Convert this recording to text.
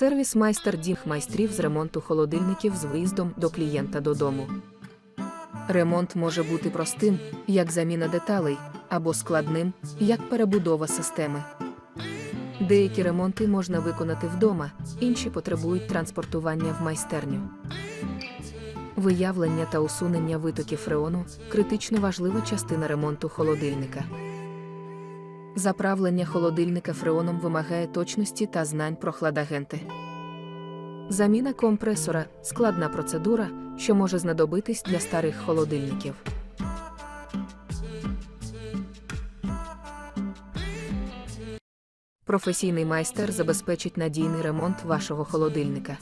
Сервіс майстер дім майстрів з ремонту холодильників з виїздом до клієнта додому. Ремонт може бути простим, як заміна деталей, або складним, як перебудова системи. Деякі ремонти можна виконати вдома, інші потребують транспортування в майстерню. Виявлення та усунення витоків фреону критично важлива частина ремонту холодильника. Заправлення холодильника фреоном вимагає точності та знань про хладагенти. Заміна компресора складна процедура, що може знадобитись для старих холодильників. Професійний майстер забезпечить надійний ремонт вашого холодильника.